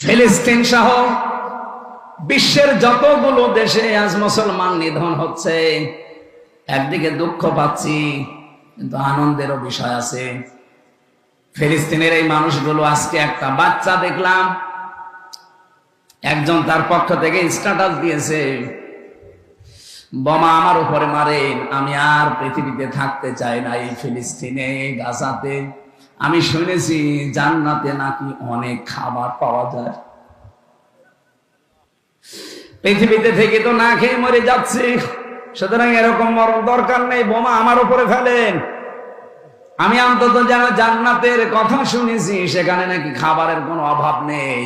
ফিলিস্তিন সহ বিশ্বের যতগুলো দেশে আজ মুসলমান নিধন হচ্ছে, একদিকে দুঃখ পাচ্ছি, কিন্তু আনন্দেরও বিষয় আছে। ফিলিস্তিনের এই মানুষগুলো আজকে একটা বাচ্চা দেখলাম, একজন তার পক্ষ থেকে স্ট্যাটাস দিয়েছে, বোমা আমার উপরে মারেন আমি আর পৃথিবীতে থাকতে চাই না এই ফিলিস্তিনে, গাজাতে। আমি শুনেছি জান্নাতে নাকি অনেক খাবার পাওয়া যায়। পৃথিবীতে থেকে তো না খেয়ে মরে যাচ্ছে। সুতরাং এরকম মরণ দরকার নেই, বোমা আমার উপরে ফেলেন আমি অন্তত যেন জান্নাতের কথা শুনেছি, সেখানে নাকি খাবারের কোনো অভাব নেই।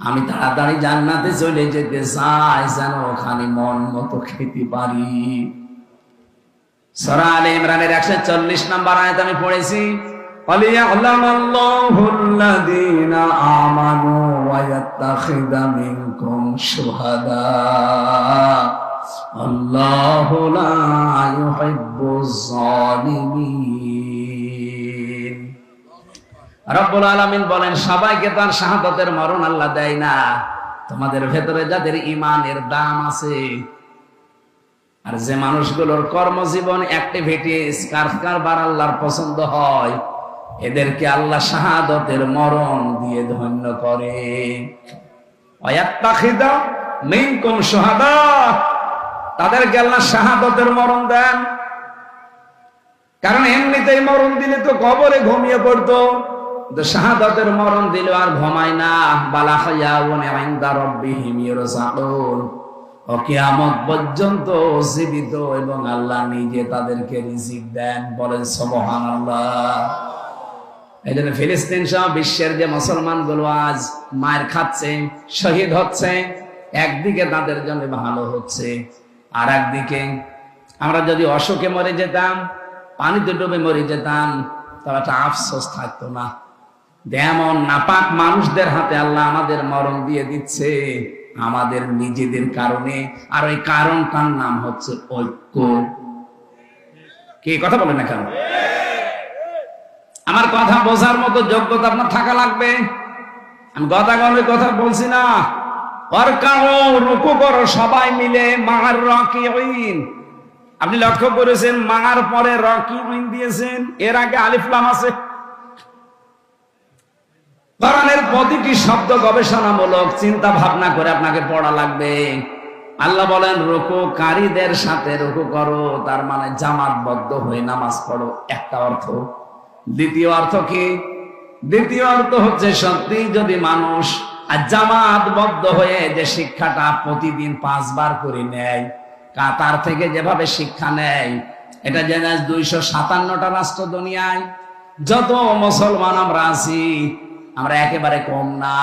আমি তাড়াতাড়ি জান্নাতে চলে যেতে চাই, যেন ওখানে মন মতো খেতে পারি। সরা আলে ইমরানের একশো চল্লিশ নাম্বার আয়াত আমি পড়েছি وَلِيَعْلَمَ اللَّهُ الَّذِينَ آمَنُوا وَيَتَّخِذَ مِنكُمْ شُهَدَاءَ اللَّهُ لَا يُحِبُّ الظَّالِمِينَ রব্বুল আলামিন বলেন সবাইকে তার শাহাদাতের মরণ আল্লাহ দেয় না তোমাদের ভেতরে যাদের ইমানের দাম আছে আর যে মানুষগুলোর কর্মজীবন অ্যাক্টিভিটিস কারবার আল্লাহর পছন্দ হয়, এদেরকে আল্লাহ শাহাদতের মরণ দিয়ে ধন্য করে। তাদেরকে আল্লাহ শাহাদতের মরণ দেন। কারণ এমনিতেই মরণ দিলে তো কবরে ঘুমিয়ে পড়তো শাহাদতের মরণ দিল আর ঘুমায় না। বালা ইনদা রাব্বিহিম ইরসাউন ও কিয়ামত পর্যন্ত জীবিত এবং আল্লাহ নিজে তাদেরকে রিজিক দেন বলেন সুবহানাল্লাহ। এই জন্য ফিলিস্তিন সহ বিশ্বের যে আজ মায়ের খাচ্ছে, শহীদ হচ্ছে, একদিকে তাদের জন্য ভালো হচ্ছে আর একদিকে আমরা যদি অশোকে মরে যেতাম, পানিতে ডুবে মরে যেতাম তবে একটা আফসোস থাকতো না। যেমন নাপাক মানুষদের হাতে আল্লাহ আমাদের মরণ দিয়ে দিচ্ছে আমাদের নিজেদের কারণে। আর ওই কারণটার নাম হচ্ছে ঐক্য। কি কথা বলেন না কেন? আমার কথা বোঝার মতো যোগ্যতা আপনার থাকা লাগবে? আমি গতাগণের কথা বলছি না। সবাই মিলে, মার রকি আপনি লক্ষ্য করেছেন, মার পরে রকি দিয়েছেন। এর আগে আলিফলাম আছে। কোরআনের প্রতিটি শব্দ গবেষণামূলক চিন্তা ভাবনা করে আপনাকে পড়া লাগবে। আল্লাহ বলেন রুকু কারীদের সাথে রুকু করো, তার মানে জামাতবদ্ধ হয়ে নামাজ পড়ো। একটা অর্থ। দ্বিতীয় অর্থ কি? দ্বিতীয় অর্থ হচ্ছে সত্যি, যদি মানুষ আর জামাতবদ্ধ হয়ে যে শিক্ষাটা প্রতিদিন পাঁচবার করে নেয় কাতার থেকে যেভাবে শিক্ষা নেয়, এটা যে দুইশো সাতান্নটা রাষ্ট্র দুনিয়ায়। যত মুসলমান আমরা আছি আমরা একেবারে কম না।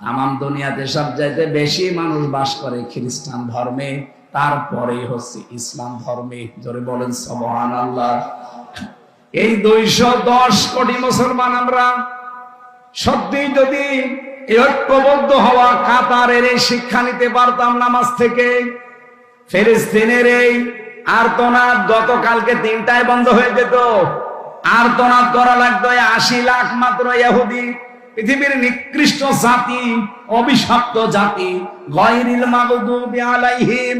তামাম দুনিয়াতে সব চাইতে বেশি মানুষ বাস করে খ্রিস্টান ধর্মে, তারপরে হচ্ছে ইসলাম ধর্মে। জোরে বলেন সবহান আল্লাহ এই দুইশো দশ কোটি মুসলমান আমরা সত্যি যদি ঐক্যবদ্ধ হওয়া কাতারের এই শিক্ষা নিতে পারতাম নামাজ থেকে ফিলিস্তিনের এই আর্তনাদ গতকালকে তিনটায় বন্ধ হয়ে যেত। আর্তনাদ করা লাগতো আশি লাখ মাত্র ইহুদি। পৃথিবীর নিকৃষ্ট জাতি, অভিশপ্ত জাতি, গয়রিল মাগদুবি আলাইহিম।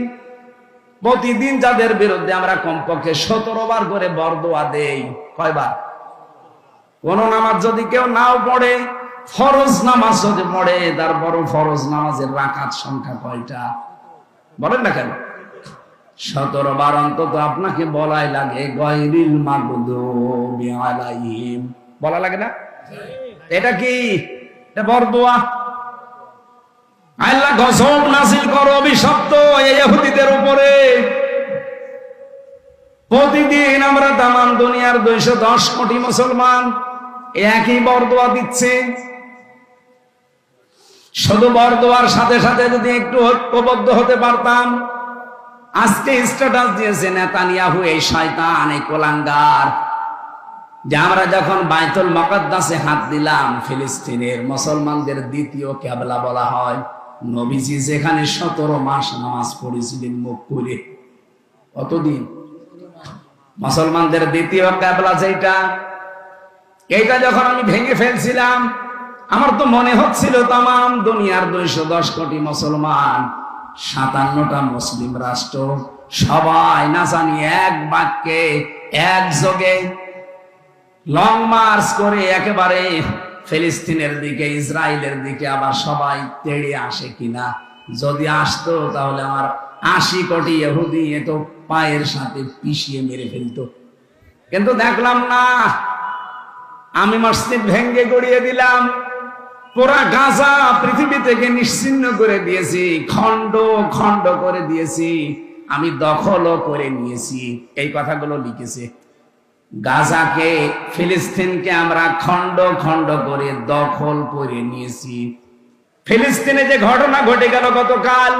প্রতিদিন যাদের বিরুদ্ধে আমরা কমপক্ষে সতেরো বার করে বরদোয়া দেই। কয়বার? কোন নামাজ যদি কেউ নাও পড়ে, ফরজ নামাজ যদি পড়ে তার বড় ফরজ নামাজের রাকাত সংখ্যা কয়টা? বলেন না কেন? সতেরো বার অন্তত আপনাকে বলাই লাগে, গয়রিল আলাইহিম বলা লাগে না? এটা কি? বরদোয়া? আল্লাহ গজব নাসিল করো অভিশপ্ত ইহুদিদের উপরে। প্রতিদিন আমরা তামাম দুনিয়ার দুইশো দশ কোটি মুসলমান একই বরদোয়া দিচ্ছে। শুধু বরদোয়ার সাথে সাথে যদি একটু ঐক্যবদ্ধ হতে পারতাম আজকে স্ট্যাটাস দিয়েছে নেতানিয়াহু এই শয়তান, এই কোলাঙ্গার। যে আমরা যখন বাইতুল মকদ্দাসে হাত দিলাম, ফিলিস্তিনের মুসলমানদের দ্বিতীয় কেবলা বলা হয়। নবীজি যেখানে সতেরো মাস নামাজ পড়েছিলেন মুখ করে কতদিন? মুসলমানদের দ্বিতীয় কেবলা যেটা এইটা যখন আমি ভেঙে ফেলছিলাম, আমার তো মনে হচ্ছিল তাম দুনিয়ার দুইশো দশ কোটি মুসলমান। সাতান্নটা মুসলিম রাষ্ট্র। সবাই না জানি এক বাক্যে একযোগে লং মার্চ করে একেবারে ফিলিস্তিনের দিকে, ইসরায়েলের দিকে আবার সবাই তেড়ে আসে কিনা? যদি আসতো তাহলে আমার আশি কোটি এহুদি এ তো পায়ের সাথে পিষিয়ে মেরে ফেলতো। কিন্তু দেখলাম না, আমি মসজিদ ভেঙ্গে গড়িয়ে দিলাম। পুরা গাজা পৃথিবী থেকে নিশ্চিন্ন করে দিয়েছি, খণ্ড খণ্ড করে দিয়েছি, আমি দখলও করে নিয়েছি। এই কথাগুলো লিখেছে। গাজাকে, ফিলিস্তিনকে আমরা খণ্ড খণ্ড করে দখল করে নিয়েছি। ফিলিস্তিনে যে ঘটনা ঘটে গেল গতকাল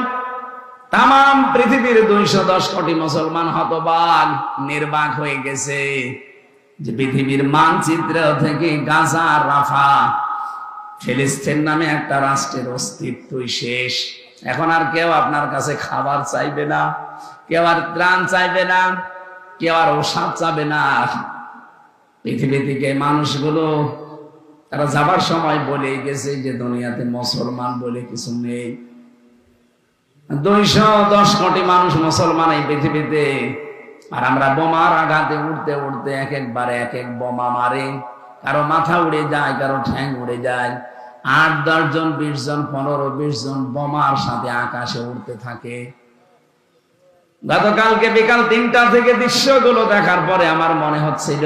তাম পৃথিবীর দুইশো দশ কোটি মুসলমান হতবাক, নির্বাক হয়ে গেছে। যে পৃথিবীর মানচিত্র থেকে গাজা, রাফা ফিলিস্তিন নামে একটা রাষ্ট্রের অস্তিত্বই শেষ। এখন আর কেউ আপনার কাছে খাবার চাইবে না, কেউ আর ত্রাণ চাইবে না, কেউ আর ওষাদ চাবে না। পৃথিবী থেকে মানুষগুলো, তারা যাবার সময় বলে গেছে যে, দুনিয়াতে মুসলমান বলে কিছু নেই। দুইশো দশ কোটি মানুষ মুসলমান এই পৃথিবীতে। আর আমরা বোমার আঘাতে উঠতে উঠতে এক একবারে এক এক বোমা মারে। কারও মাথা উড়ে যায়, কারও ঠ্যাং উড়ে যায়। আট দশ জন, বিশ জন, পনেরো, বিশ জন বোমার সাথে আকাশে উঠতে থাকে। গতকালকে বিকাল তিনটা থেকে দৃশ্যগুলো দেখার পরে আমার মনে হচ্ছিল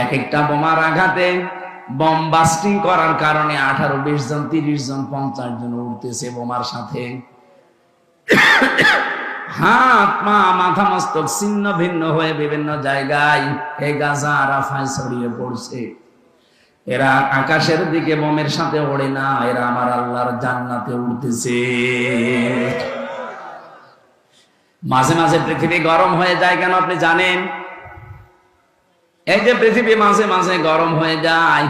এক একটা বোমার আঘাতে বম বাস্টিং করার কারণে আঠারো, বিশ জন, তিরিশ জন, পঞ্চাশ জন উঠতেছে বোমার সাথে। হাত, পা, মাথা, মস্তক ছিন্ন ভিন্ন হয়ে বিভিন্ন জায়গায় এই গাজা রাফায় ছড়িয়ে পড়ছে। এরা আকাশের দিকে বোমের সাথে ওড়ে না, এরা আমার আল্লাহর জান্নাতে উঠতেছে মাঝে মাঝে পৃথিবী গরম হয়ে যায়, কেন আপনি জানেন? এই যে পৃথিবী মাঝে মাঝে গরম হয়ে যায়,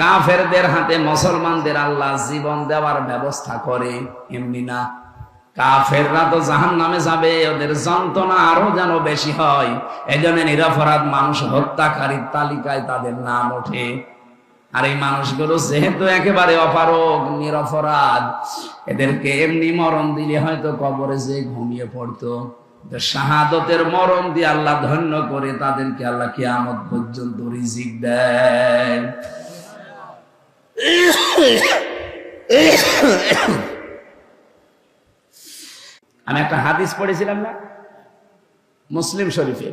কাফেরদের হাতে মুসলমানদের আল্লাহ জীবন দেওয়ার ব্যবস্থা করে, এমনি না। কাফেররা তো জাহান নামে যাবে, ওদের যন্ত্রণা আরও যেন বেশি হয় এই জন্য নিরপরাধ মানুষ হত্যাকারীর তালিকায় তাদের নাম ওঠে। আর এই মানুষগুলো যেহেতু একেবারে অপারগ, নিরপরাধ, এদেরকে এমনি মরণ দিলে হয়তো কবরে যে ঘুমিয়ে পড়তো। শাহাদতের মরণ দিয়ে আল্লাহ ধন্য করে তাদেরকে আল্লাহ কিয়ামত পর্যন্ত রিজিক দেয় আমি একটা হাদিস পড়েছিলাম না? মুসলিম শরীফে।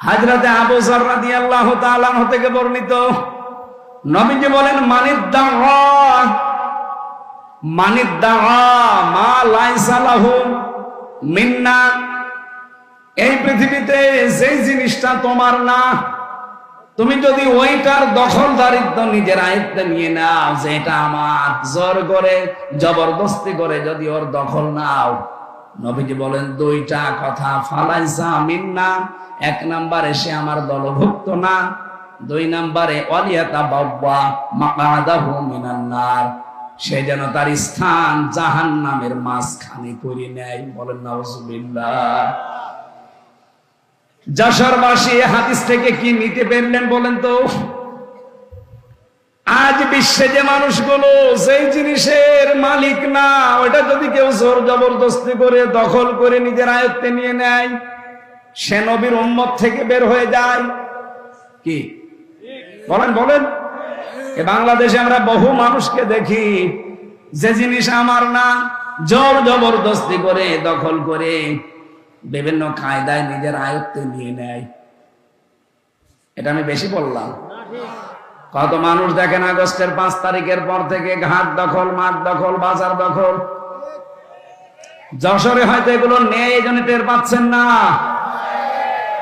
হাজরাতে আবু জাররা দিয়ে আল্লাহ থেকে বর্ণিত নবীজি বলেন মানিদ্দাহ মানিদ্দাহ মা লাইসা লাহু মিন্না। এই পৃথিবীতে যেই জিনিসটা তোমার না, তুমি যদি ওইটার দখলদারিত্ব নিজের আয়ত্তে নিয়ে নাও যে এটা আমার জোর করে, জবরদস্তি করে যদি ওর দখল নাও। নবীজি বলেন, দুইটা কথা, ফালাইসা মিন্না, এক নাম্বারে এসে আমার দলভুক্ত না দুই নাম্বারে অলিয়াতা বাব্বা মাকাদাহু মিনান্নার। সে যেন তার স্থান জাহান নামের মাঝখানে করে নেয়। বলেন, নাউজুবিল্লাহ। যশোরবাসী হাদিস থেকে কি নিতে পারলেন বলেন তো? আজ বিশ্বে যে মানুষগুলো সেই জিনিসের মালিক না, ওটা যদি কেউ জোর জবরদস্তি করে, দখল করে নিজের আয়ত্তে নিয়ে নেয়, সে নবীর উম্মত থেকে বের হয়ে যায়। কি? বলেন বলেন। বাংলাদেশে আমরা বহু মানুষকে দেখি, যে জিনিস আমার না, জোর জবরদস্তি করে, দখল করে, বিভিন্ন কায়দায় নিজের আয়ত্তে নিয়ে নেয়। এটা আমি বেশি বললাম। কত মানুষ দেখেন আগস্টের পাঁচ তারিখের পর থেকে ঘাট দখল, মাঠ দখল, বাজার দখল। যশোরে হয়তো এগুলো নেই, এই জন্য টের পাচ্ছেন না।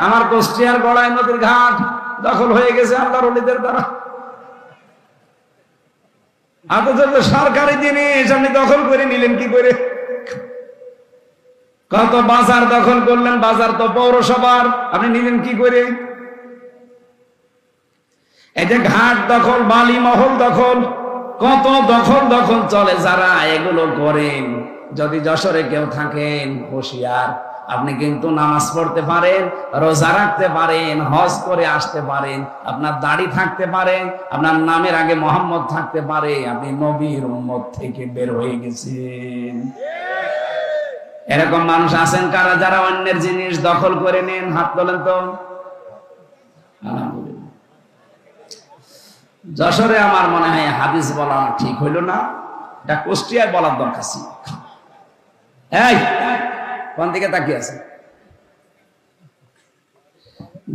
আমার কুষ্টিয়ার গড়াই নদীর ঘাট দখল হয়ে গেছে আল্লাহর অলিদের দ্বারা। অথচ সরকারি জিনিস আপনি দখল করে নিলেন কি করে? কত বাজার দখল করলেন, বাজার তো পৌরসভার, আপনি নিলেন কি করে? এই যে ঘাট দখল, বালি মহল দখল, কত দখল দখল চলে যারা, এগুলো করেন। যদি যশোরে কেউ থাকেন, হুঁশিয়ার। আপনি কিন্তু নামাজ পড়তে পারেন, রোজা রাখতে পারেন, হজ করে আসতে পারেন, আপনার দাড়ি থাকতে পারে, আপনার নামের আগে মোহাম্মদ থাকতে পারে, আপনি নবীর উম্মত থেকে বের হয়ে গেছেন। এরকম মানুষ আছেন কারা? যারা অন্যের জিনিস দখল করে নেন, হাত তোলেন তো। যশোরে আমার মনে হয় হাদিস বলা ঠিক হইল না। এটা কুষ্টিয়ায় বলার দরকার ছিল। এই! কোন দিকে তাকিয়ে আছে?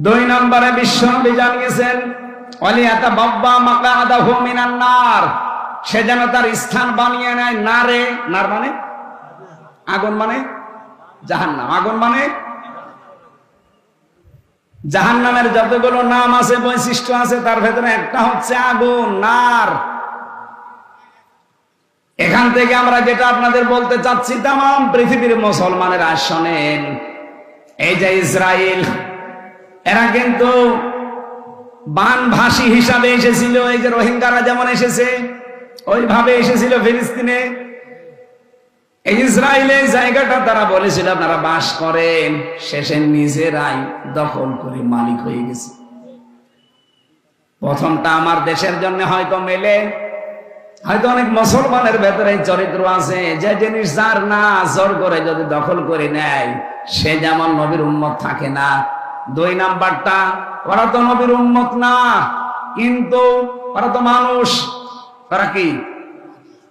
দুই নম্বরে বিশ্ব নবী জানিয়েছেন, অলিয়াতা বাব্বা মাকা আদা মিনান নার। সে যেন তার স্থান বানিয়ে নেয় নারে, নার মানে? আগুন মানে? জাহান্নাম। আগুন মানে? জাহান্নামের যতগুলো নাম আছে, বৈশিষ্ট্য আছে, তার ভেতরে একটা হচ্ছে আগুন, নার। এখান থেকে আমরা যেটা আপনাদের বলতে চাচ্ছি, তাম পৃথিবীর মুসলমানের শোনেন, এই যে ইসরায়েল এরা কিন্তু বানভাসী হিসাবে এসেছিল, এই যে রোহিঙ্গারা যেমন এসেছে, ওইভাবে এসেছিল ফিলিস্তিনে। এই ইসরায়েলের জায়গাটা তারা বলেছিল, আপনারা বাস করেন, শেষে নিজেরাই দখল করে মালিক হয়ে গেছে। প্রথমটা আমার দেশের জন্য হয়তো মেলে হয়তো অনেক মুসলমানের ভেতরে চরিত্র আছে, যে জিনিস যার না, জোর করে যদি দখল করে নেয়, সে যেমন নবীর উম্মত থাকে না। দুই নাম্বারটা, ওরা তো নবীর উম্মত না, কিন্তু ওরা তো মানুষ। ওরা কি?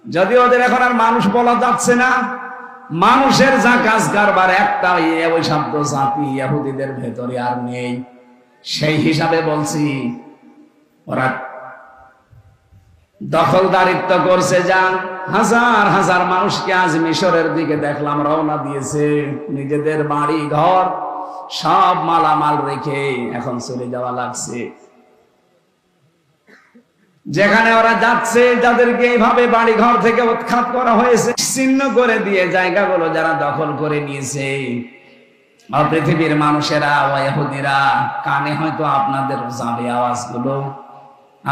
যদি ওদের এখন আর মানুষ বলা যাচ্ছে না, মানুষের যা কাজ কারবার একটা ইয়ে ওই শব্দ জাতি ইহুদিদের ভেতরে আর নেই। সেই হিসাবে বলছি, ওরা দখলদারিত্ব করছে, যান। হাজার হাজার মানুষকে আজ মিশরের দিকে দেখলাম, রওনা দিয়েছে। নিজেদের বাড়ি, ঘর, সব মালামাল রেখে এখন চলে যাওয়া লাগছে। যেখানে ওরা যাচ্ছে, যাদেরকে এইভাবে বাড়ি ঘর থেকে উৎখাত করা হয়েছে, ছিন্ন করে দিয়ে জায়গাগুলো যারা দখল করে নিয়েছে। পৃথিবীর মানুষেরা ওয়াহুদিরা কানে হয়তো আপনাদের যাবে আওয়াজগুলো।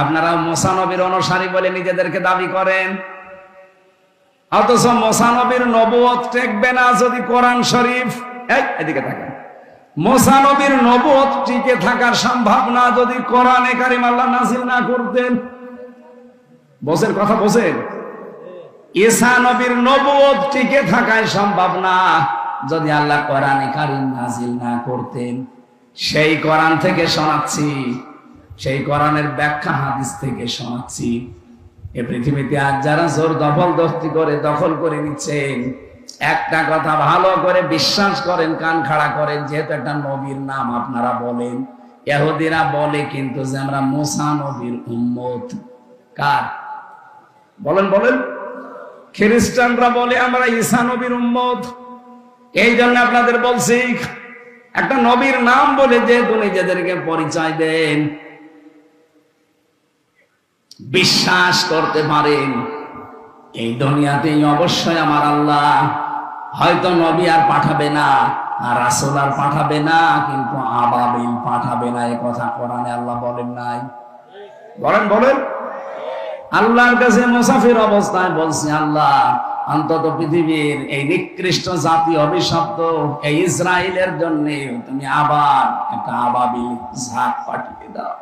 আপনারা মোসানবীর অনুসারী বলে নিজেদেরকে দাবি করেন। অথচ মোসানবীর নবুয়ত টেকবে না যদি কোরআন শরীফ এদিকে থাকেন। মোসানবীর নবুয়ত টিকে থাকার সম্ভাবনা যদি কোরআনে কারিম আল্লাহ নাজিল না করতেন। বসের কথা বসেন ঈসা নবীর নবুয়ত টিকে থাকায় সম্ভব না যদি আল্লাহ কোরআনে কারিম নাজিল না করতেন। সেই কোরআন থেকে শোনাচ্ছি সেই কোরআনের ব্যাখ্যা হাদিস থেকে শোনাচ্ছি। এ পৃথিবীতে আজ যারা জোর দখল দস্তি করে দখল করে নিচ্ছেন, একটা কথা ভালো করে বিশ্বাস করেন, কান খাড়া করেন, যেহেতু একটা নবীর নাম আপনারা বলেন। এহুদিরা বলে কিন্তু যে আমরা মোসা নবীর উম্মত। কার? বলেন বলেন। খ্রিস্টানরা বলে আমরা ঈসা নবীর উম্মত। এই জন্য আপনাদের বলছি, একটা নবীর নাম বলে যেহেতু নিজেদেরকে পরিচয় দেন বিশ্বাস করতে পারেন। এই দুনিয়াতেই অবশ্যই আমার আল্লাহ। হয়তো নবী আর পাঠাবে না, আর রাসূল আর পাঠাবে না, কিন্তু আবাবিল পাঠাবে না, এ কথা কোরআনে আল্লাহ বলেন নাই। বলেন বলেন। আল্লাহর কাছে মুসাফির অবস্থায় বলছি, আল্লাহ, অন্তত পৃথিবীর এই নিকৃষ্ট জাতি অভিশপ্ত, এই ইসরায়েলের জন্য তুমি আবার একটা আবাবিল ঝাঁক পাঠিয়ে দাও।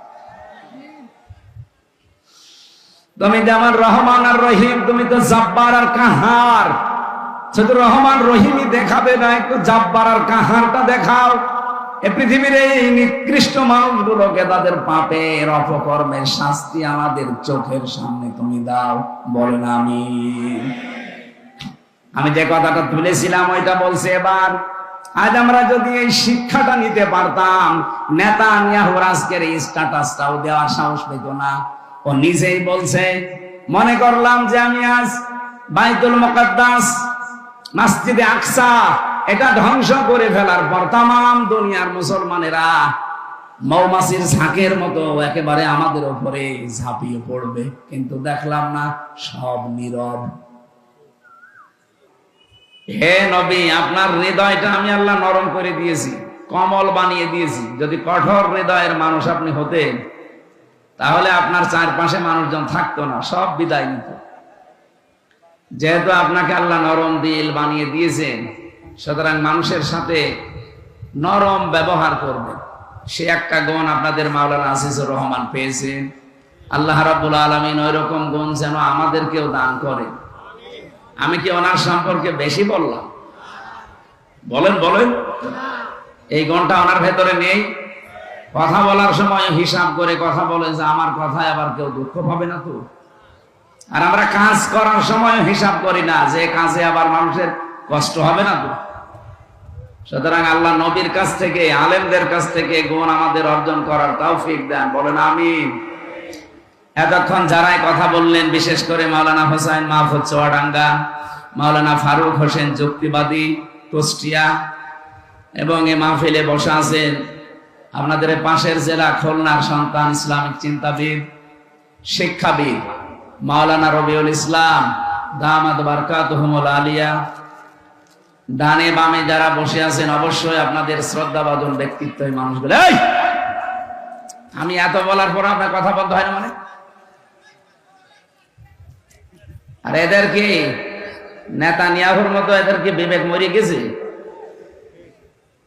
তুমি যেমন রহমান আর রহিম, তুমি তো জাব্বার আর কাহার। শুধু রহমান রহিমই দেখাবে না, একটু জাব্বার আর কাহারটা দেখাও। এ পৃথিবীর এই নিকৃষ্ট মানুষগুলোকে তাদের পাপের, অপকর্মের শাস্তি আমাদের চোখের সামনে তুমি দাও, বলেন আমি আমি যে কথাটা তুলেছিলাম, ওইটা বলছে এবার, আজ আমরা যদি এই শিক্ষাটা নিতে পারতাম নেতা নিয়াহুর আজকের এই স্ট্যাটাসটাও দেওয়ার সাহস পেত না। ও নিজেই বলছে, মনে করলাম যে আমি আজ বাইতুল মুকাদ্দাস, মসজিদে আকসা, এটা ধ্বংস করে ফেলার পর তাম দুনিয়ার মুসলমানেরা মৌমাছির ঝাঁকের মতো একেবারে আমাদের উপরে ঝাঁপিয়ে পড়বে। কিন্তু দেখলাম না, সব নীরব। হে নবী, আপনার হৃদয়টা আমি আল্লাহ নরম করে দিয়েছি, কমল বানিয়ে দিয়েছি। যদি কঠোর হৃদয়ের মানুষ আপনি হতেন তাহলে আপনার চারপাশে মানুষজন থাকতো না, সব বিদায় নিত। যেহেতু আপনাকে আল্লাহ নরম দিল বানিয়ে দিয়েছেন, সুতরাং মানুষের সাথে নরম ব্যবহার করবে। সে একটা গুণ আপনাদের মাওলানা আসিসুর রহমান পেয়েছেন। আল্লাহ রাবুল আলমিন ওই রকম গুণ যেন আমাদেরকেও দান করে। আমি কি ওনার সম্পর্কে বেশি বললাম? বলেন বলেন। এই গুণটা ওনার ভেতরে নেই। কথা বলার সময় হিসাব করে কথা বলে যে আমার কথায় আবার কেউ দুঃখ পাবে না তো। আর আমরা কাজ করার সময় হিসাব করি না, যে কাজে আবার মানুষের কষ্ট হবে না তো। সুতরাং আল্লাহ নবীর কাছ থেকে, আলেমদের কাছ থেকে গুণ আমাদের অর্জন করার তৌফিক দেন। বলেন আমি এতক্ষণ যারাই কথা বললেন, বিশেষ করে মাওলানা হোসাইন মাহফুজ চুয়াডাঙ্গা, মাওলানা ফারুক হোসেন যুক্তিবাদী, কুষ্টিয়া, এবং এ মাহফিলে বসা আছেন আপনাদের পাশের জেলা খুলনার সন্তান ইসলামিক চিন্তাবিদ, শিক্ষাবিদ, মাওলানা রবিউল ইসলাম দামাদ বারকাতুহুমুল আলিয়া। ডানে বামে যারা বসে আছেন, অবশ্যই আপনাদের শ্রদ্ধাবাদন ব্যক্তিত্ব এই মানুষগুলো। এই! আমি এত বলার পর আপনার কথা বলতে হয় না মানে? আর এদের কি নেতা নিয়াহুর মতো এদের কি বিবেক মরিয়ে গেছে?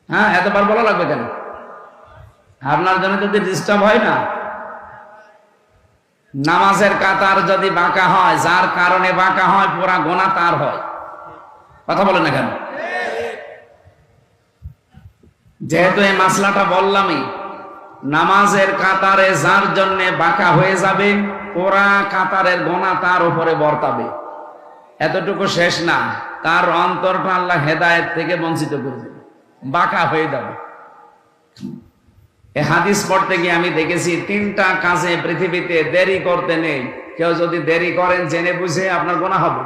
হ্যাঁ এতবার বলা লাগবে কেন? আপনার জন্য যদি ডিস্টার্ব হয় না? নামাজের কাতার যদি বাঁকা হয়, যার কারণে বাঁকা হয়, পুরা গোনা তার হয়। কথা বলে না কেন? যেহেতু এই মাসলাটা বললামই, নামাজের কাতারে যার জন্য বাঁকা হয়ে যাবে, পুরা কাতারের গোনা তার উপরে বর্তাবে। এতটুকু শেষ না, তার অন্তরটা আল্লাহ হেদায়েত থেকে বঞ্চিত করে দেবে। বাঁকা হয়ে যাবে। হাদিস পড়তে গিয়ে আমি দেখেছি তিনটা কাজে পৃথিবীতে দেরি করতে নেই। কেউ যদি দেরি করেন, জেনে বুঝে আপনার গোনা হবে।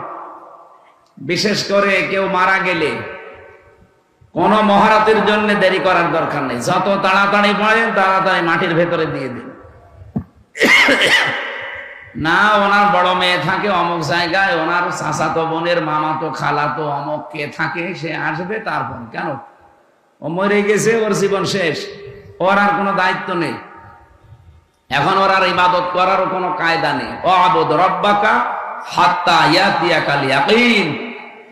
বিশেষ করে কেউ মারা গেলে কোন মহারাতের জন্য দেরি করার দরকার নেই। যত তাড়াতাড়ি পড়েন তাড়াতাড়ি মাটির ভেতরে দিয়ে দিন। না, ওনার বড় মেয়ে থাকে অমুক জায়গায়, ওনার চাচাতো বোনের মামাতো খালাতো অমুক কে থাকে, সে আসবে তারপর। কেন? ও মরে গেছে, ওর জীবন শেষ। ওর আর কোনো দায়িত্ব নেই। এখন ওর আর ইবাদত করারও কোনো কায়দা নেই। ও আবদ রব্বাকা হাত্তা ইয়াতিয়া কালিয়াকিন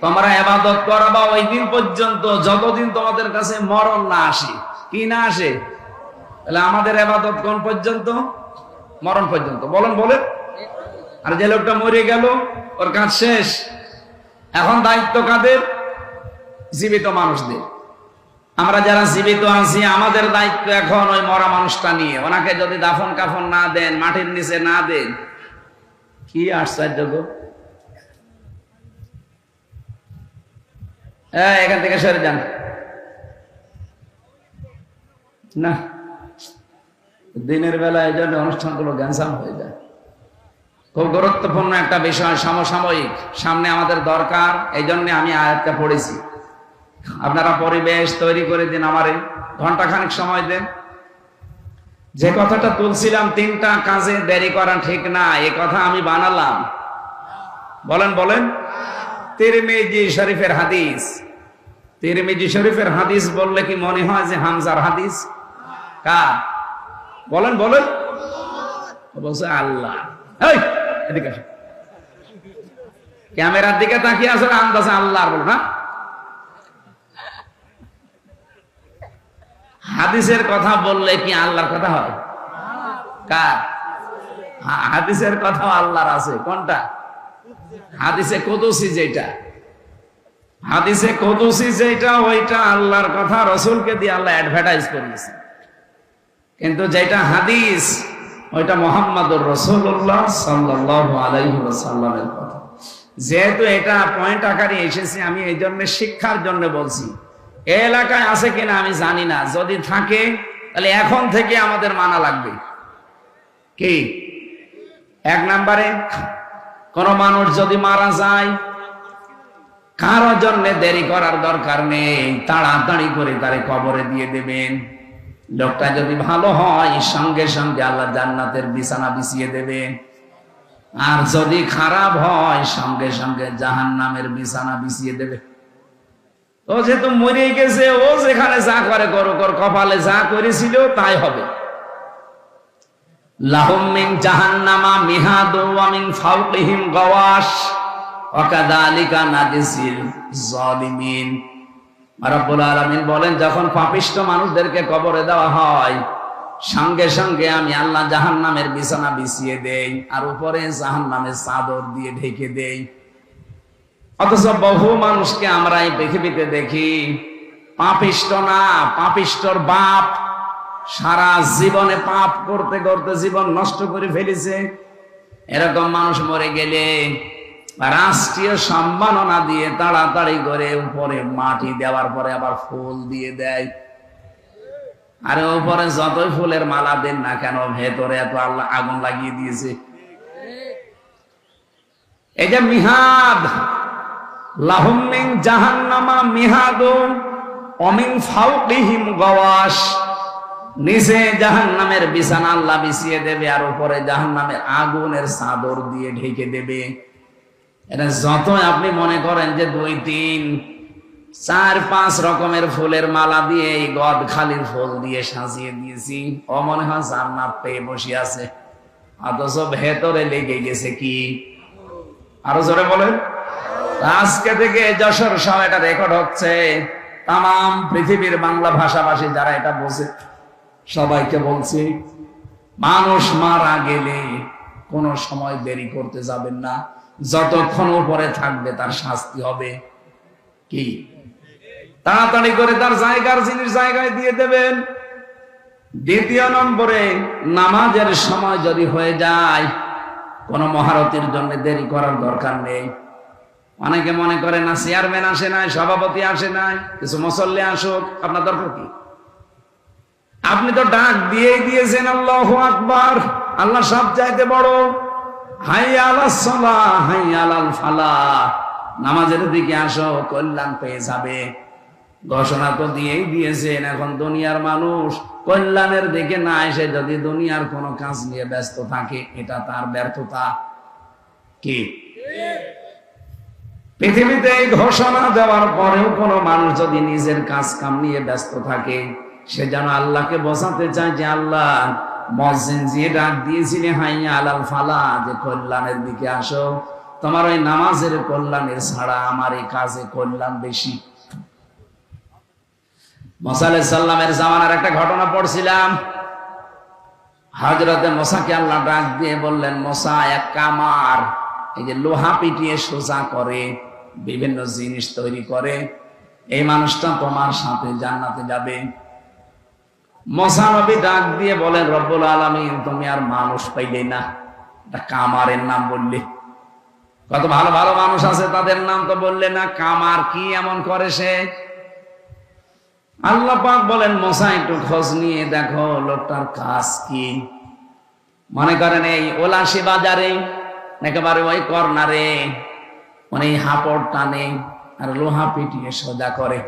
তোমরা এবাদত করাবা ওই দিন পর্যন্ত, যতদিন তোমাদের কাছে মরণ না আসে, কি না আসে, তাহলে আমাদের এবাদত কোন পর্যন্ত? মরণ পর্যন্ত। বলেন বলেন। আর যে লোকটা মরে গেল, ওর কাজ শেষ। এখন দায়িত্ব কাদের? জীবিত মানুষদের। আমরা যারা জীবিত আছি, আমাদের দায়িত্ব এখন ওই মরা মানুষটা নিয়ে। ওনাকে যদি দাফন কাফন না দেন, মাটির নিচে না দেন, কি আশ্চর্য গো। এখান থেকে সরে যান। না, দিনের বেলা এই জন্য অনুষ্ঠানগুলো গ্যানসাম হয়ে যায়। খুব গুরুত্বপূর্ণ একটা বিষয়, সমসাময়িক। সামনে আমাদের দরকার, এই জন্য আমি আয়াতটা পড়েছি। আপনারা পরিবেশ তৈরি করে দিন আমারে। ঘণ্টা খানিক সময় দেন। যে কথাটা তুলছিলাম তিনটা কাজে দেরি করা ঠিক না, এ কথা আমি বানালাম। বলেন বলেন। তিরমিজি শরীফের হাদিস। তিরমিজি শরীফের হাদিস বললে কি মনে হয় যে হামজার হাদিস? কার? বলেন বলেন। বলছে আল্লাহ। এদিকে। ক্যামেরার দিকে তাকিয়ে আসলে আন্দাজে আল্লাহ বল, না? হাদিসের কথা বললে কি আল্লাহর কথা হয়? কার? হাদিসের কথা আল্লাহর আছে। কোনটা? হাদিসে কদুসি যেটা হাদিসে কদুসি যেটা ওইটা আল্লাহর কথা, রসুলকে দিয়ে আল্লাহ অ্যাডভার্টাইজ করেছে কিন্তু যেটা হাদিস, ওইটা মোহাম্মদুর রসুল্লাহ সাল্লাহ আলাইহি সাল্লামের কথা। যেহেতু এটা পয়েন্ট আকারে এসেছে, আমি এই জন্য শিক্ষার জন্য বলছি। এ এলাকায় আছে কিনা আমি জানি না। যদি থাকে, তাহলে এখন থেকে আমাদের মানা লাগবে। কি? এক নাম্বারে, কোন মানুষ যদি মারা যায়, কারও জন্য দেরি করার দরকার নেই। তাড়াতাড়ি করে তারে কবরে দিয়ে দেবেন। লোকটা যদি ভালো হয়, সঙ্গে সঙ্গে আল্লাহ জান্নাতের বিছানা বিছিয়ে দেবে আর যদি খারাপ হয়, সঙ্গে সঙ্গে জাহান নামের বিছানা বিছিয়ে দেবে ও যেহেতু মরে গেছে, ও যেখানে যা করে করো কর, কপালে যা করেছিল তাই হবে। লাহুম মিন জাহান্নামা মিহাদু ওয়া মিন ফাওকিহিম গাওয়াশ, ওয়া নাজিসিল জালিমিন রব্বুল আলামিন বলেন, যখন পাপিষ্ট মানুষদেরকে কবরে দেওয়া হয়, সঙ্গে সঙ্গে আমি আল্লাহ জাহান্নামের বিছানা বিছিয়ে দেই, আর উপরে জাহান্নামের চাদর দিয়ে ঢেকে দেই। অথচ বহু মানুষকে আমরা এই পৃথিবীতে দেখি। পাপিষ্ট না, পাপিষ্টর বাপ সারা জীবনে পাপ করতে করতে জীবন নষ্ট করে ফেলেছে। এরকম মানুষ মরে গেলে রাষ্ট্রীয় সম্মাননা দিয়ে তাড়াতাড়ি করে উপরে মাটি দেওয়ার পরে আবার ফুল দিয়ে দেয়। আরে উপরে যতই ফুলের মালা দেন না কেন, ভেতরে এত আল্লাহ আগুন লাগিয়ে দিয়েছে। এই যে মিহাদ লাহুমিং জাহান্নামা মিহাদু অমিং ফাউকিহিম গওয়াস নিচে জাহান্নামের বিছানা আল্লাহ বিছিয়ে দেবে আর উপরে জাহান্নামের আগুনের চাদর দিয়ে ঢেকে দেবে। এটা যতই আপনি মনে করেন যে দুই, তিন, চার, পাঁচ রকমের ফুলের মালা দিয়ে এই গদ খালির ফুল দিয়ে সাজিয়ে দিয়েছি। ও মনে হয় জান্নাত পেয়ে বসে আছে। অথচ ভেতরে লেগে গেছে কি? আরও জোরে বলেন। আজকে থেকে যশোর সব এটা রেকর্ড হচ্ছে। তাম পৃথিবীর বাংলা ভাষাভাষী যারা এটা বোঝে সবাইকে বলছি, মানুষ মারা গেলে কোনো সময় দেরি করতে যাবেন না। যতক্ষণ উপরে থাকবে তার শাস্তি হবে। কি? তাড়াতাড়ি করে তার জায়গার জিনিস জায়গায় দিয়ে দেবেন। দ্বিতীয় নম্বরে, নামাজের সময় যদি হয়ে যায়, কোন মহারতির জন্য দেরি করার দরকার নেই। অনেকে মনে করে না চেয়ারম্যান আসে নাই, সভাপতি আসে নাই, কিছু মুসল্লি আসুক, আপনার দরকার কি? আপনি তো ডাক দিয়েই দিয়েছেন, আল্লাহ আকবার, আল্লাহ সব চাইতে বড়। হাই হাই আলাল ফালা নামাজের দিকে আসো, কল্যাণ পেয়ে যাবে। ঘোষণা তো দিয়েই দিয়েছেন, এখন দুনিয়ার মানুষ কল্যাণের দিকে না এসে যদি দুনিয়ার কোনো কাজ নিয়ে ব্যস্ত থাকে, এটা তার ব্যর্থতা। কি? পৃথিবীতে এই ঘোষণা দেওয়ার পরেও কোনো মানুষ যদি নিজের কাজ কাম নিয়ে ব্যস্ত থাকে, সে যেন আল্লাহকে বোঝাতে চায় যে আল্লাহ ডাক কল্যাণের দিকে আসো। তোমার ওই নামাজের কল্যাণের ছাড়া আমার এই কাজে কল্যাণ বেশি। সাল্লামের জামানার একটা ঘটনা পড়ছিলাম। হজরতে মশাকে আল্লাহ ডাক দিয়ে বললেন মশা এক কামার, এই যে লোহা পিটিয়ে সোজা করে বিভিন্ন জিনিস তৈরি করে, এই মানুষটা তোমার সাথে জান্নাতে যাবে। মশানবী ডাক দিয়ে বলেন, রব্বুল আলমিন, তুমি আর মানুষ পাইলে না। এটা কামারের নাম বললে। কত ভালো ভালো মানুষ আছে, তাদের নাম তো বললে না, কামার কি এমন করে সে? আল্লাহ পাক বলেন মশা একটু খোঁজ নিয়ে দেখো, লোকটার কাজ কি? মনে করেন, এই ওলাসি বাজারে, একেবারে ওই কর্নারে। মানে হাপড় টানে আর লোহা পিটিয়ে সোজা করে।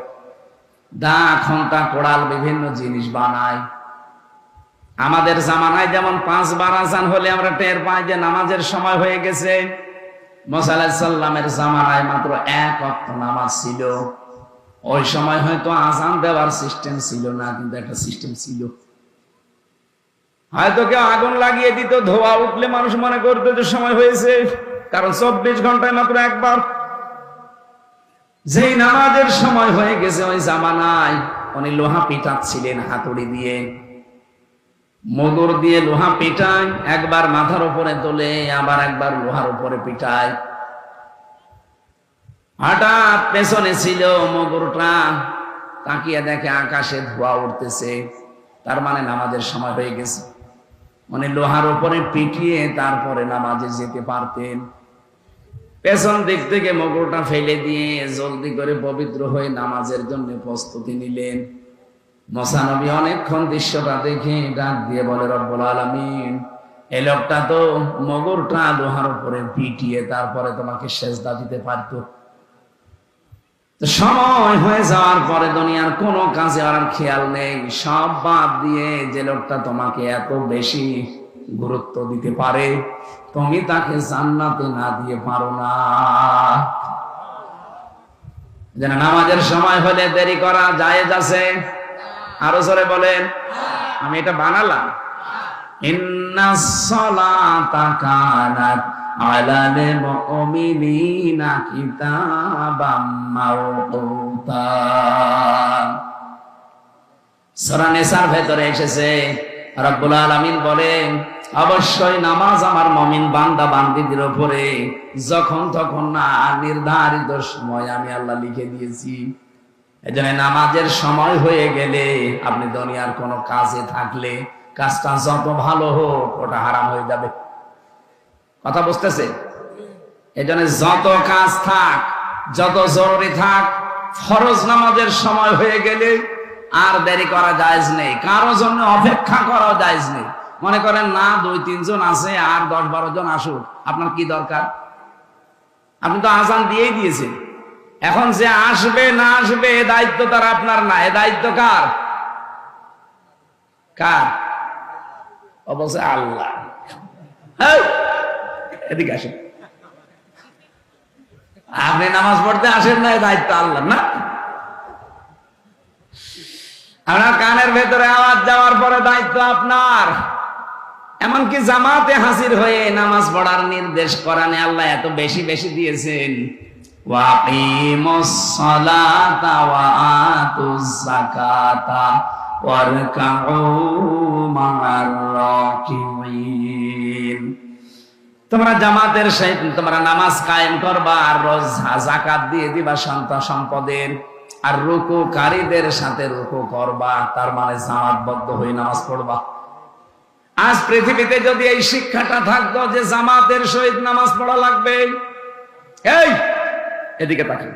দা খন্তা কোড়াল বিভিন্ন জিনিস বানায়। আমাদের জামানায় যেমন পাঁচবার আজান হলে আমরা টের পাই যে নামাজের সময় হয়ে গেছে। মোসাল্লামের জামানায় মাত্র এক অক্ট নামাজ ছিল। ওই সময় হয়তো আজান দেওয়ার সিস্টেম ছিল না, কিন্তু একটা সিস্টেম ছিল। হয়তো কেউ আগুন লাগিয়ে দিত, ধোয়া উঠলে মানুষ মনে করতো যে সময় হয়েছে। কারণ চব্বিশ ঘন্টায় মাত্র একবার। যেই নামাজের সময় হয়ে গেছে, ওই জামানায় উনি লোহা পিটাচ্ছিলেন হাতুড়ি দিয়ে। মদুর দিয়ে লোহা পিটায়, একবার মাথার উপরে তোলে, আবার একবার লোহার উপরে পিটায়। হঠাৎ পেছনে ছিল মগুরটা, তাকিয়ে দেখে আকাশে ধোয়া উঠতেছে। তার মানে নামাজের সময় হয়ে গেছে। মানে লোহার উপরে পিটিয়ে তারপরে নামাজে যেতে পারতেন। পেছন দিক থেকে মগরটা ফেলে দিয়ে জলদি করে পবিত্র হয়ে নামাজের জন্য প্রস্তুতি নিলেন। মশানবী অনেকক্ষণ দৃশ্যটা দেখে ডাক দিয়ে বলে, রব্বুল আলমিন এই লোকটা তো মগরটা লোহার উপরে পিটিয়ে তারপরে তোমাকে সেজদা দিতে পারতো। সময় হয়ে যাওয়ার পরে দুনিয়ার কোনো কাজে আর খেয়াল নেই। সব বাদ দিয়ে যে লোকটা তোমাকে এত বেশি গুরুত্ব দিতে পারে তুমি তাকে জান্নাতে না দিয়ে পারো না। যেন নামাজের সময় হলে দেরি করা যায় আছে। আরও সরে বলেন, আমি এটা বানালাম। ভেতরে এসেছে, রব্বুল আলমিন বলেন অবশ্যই নামাজ আমার মমিন বান্দা বান্দিদের উপরে। যখন তখন না, নির্ধারিত সময় আমি আল্লাহ লিখে দিয়েছি। এজন্য নামাজের সময় হয়ে গেলে আপনি দুনিয়ার কোনো কাজে থাকলে কাজটা যত ভালো হোক, ওটা হারাম হয়ে যাবে। কথা বুঝতেছে? এজন্য যত কাজ থাক, যত জরুরি থাক, ফরজ নামাজের সময় হয়ে গেলে আর দেরি করা যায়জ নেই। কারও জন্য অপেক্ষা করা যায়জ নেই। মনে করেন না, দুই, তিনজন আছে আর দশ, বারো জন আসুক, আপনার কি দরকার? আপনি তো আজান দিয়েই দিয়েছেন। এখন যে আসবে না আসবে, এ দায়িত্ব তার আপনার না। এ দায়িত্ব কার? কার? অবশ্যই আল্লাহ। এদিকে আসেন। আপনি নামাজ পড়তে আসেন না, এ দায়িত্ব আল্লাহ না? আপনার কানের ভেতরে আওয়াজ যাওয়ার পরে দায়িত্ব আপনার। এমনকি জামাতে হাজির হয়ে নামাজ পড়ার নির্দেশ করানে আল্লাহ এত বেশি বেশি দিয়েছেন। তোমরা জামাতের সহিত তোমরা নামাজ কায়েম করবা আর রোজ জাকাত দিয়ে দিবা সন্তান সম্পদের। আর রুকুকারীদের সাথে রুকু করবা, তার মানে জামাতবদ্ধ হয়ে নামাজ পড়বা। আজ পৃথিবীতে যদি এই শিক্ষাটা থাকতো যে জামাতের সহিত নামাজ পড়া লাগবে, এই, এদিকে তাকান।